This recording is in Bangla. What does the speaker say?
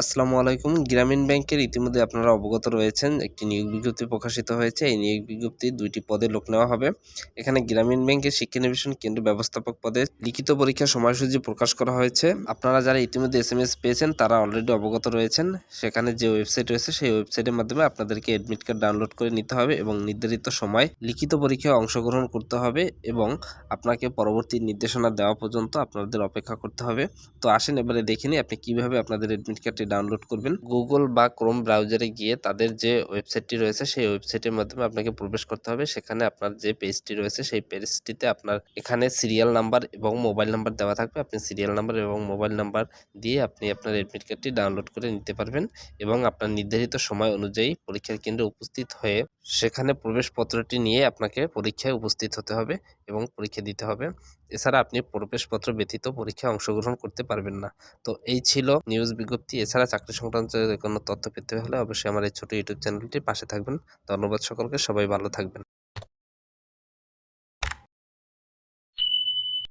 আসসালামু আলাইকুম। গ্রামীণ ব্যাংকের ইতিমধ্যে আপনারা অবগত রয়েছেন, একটি নিয়োগ বিজ্ঞপ্তি প্রকাশিত হয়েছে। এই নিয়োগ বিজ্ঞপ্তি দুইটি পদে লোক নেওয়া হবে। এখানে গ্রামীণ ব্যাংকের শিক্ষানবিশন কেন্দ্র ব্যবস্থাপক পদে লিখিত পরীক্ষার সময়সূচি প্রকাশ করা হয়েছে। আপনারা যারা ইতিমধ্যে এস এম এস পেয়েছেন, তারা অলরেডি অবগত রয়েছেন। সেখানে যে ওয়েবসাইট রয়েছে, সেই ওয়েবসাইটের মাধ্যমে আপনাদেরকে অ্যাডমিট কার্ড ডাউনলোড করে নিতে হবে এবং নির্ধারিত সময় লিখিত পরীক্ষায় অংশগ্রহণ করতে হবে এবং আপনাকে পরবর্তী নির্দেশনা দেওয়া পর্যন্ত আপনাদের অপেক্ষা করতে হবে। তো আসেন, এবারে দেখে নিই আপনি কীভাবে আপনাদের অ্যাডমিট কার্ডটি ডাউনলোড করবেন। গুগল বা ক্রোম ব্রাউজারে গিয়ে তাদের যে ওয়েবসাইটটি রয়েছে, সেই ওয়েবসাইটের মাধ্যমে আপনাকে প্রবেশ করতে হবে। সেখানে আপনার যে পেজটি রয়েছে, সেই পেজটিতে আপনার এখানে সিরিয়াল নাম্বার এবং মোবাইল নাম্বার দেওয়া থাকবে। আপনি সিরিয়াল নাম্বার এবং মোবাইল নাম্বার দিয়ে আপনি আপনার অ্যাডমিট কার্ডটি ডাউনলোড করে নিতে পারবেন এবং আপনার নির্ধারিত সময় অনুযায়ী পরীক্ষার কেন্দ্রে উপস্থিত হয়ে সেখানে প্রবেশপত্রটি নিয়ে আপনাকে পরীক্ষায় উপস্থিত হতে হবে এবং পরীক্ষা দিতে হবে। এছাড়া আপনি প্রবেশপত্র ব্যতীত পরীক্ষায় অংশগ্রহণ করতে পারবেন না। তো এই ছিল নিউজ বিজ্ঞপ্তি। এছাড়া চাকরি সংক্রান্ত যে কোনো তথ্য পেতে হলে অবশ্যই আমার এই ছোটো ইউটিউব চ্যানেলটির পাশে থাকবেন। ধন্যবাদ সকলকে, সবাই ভালো থাকবেন।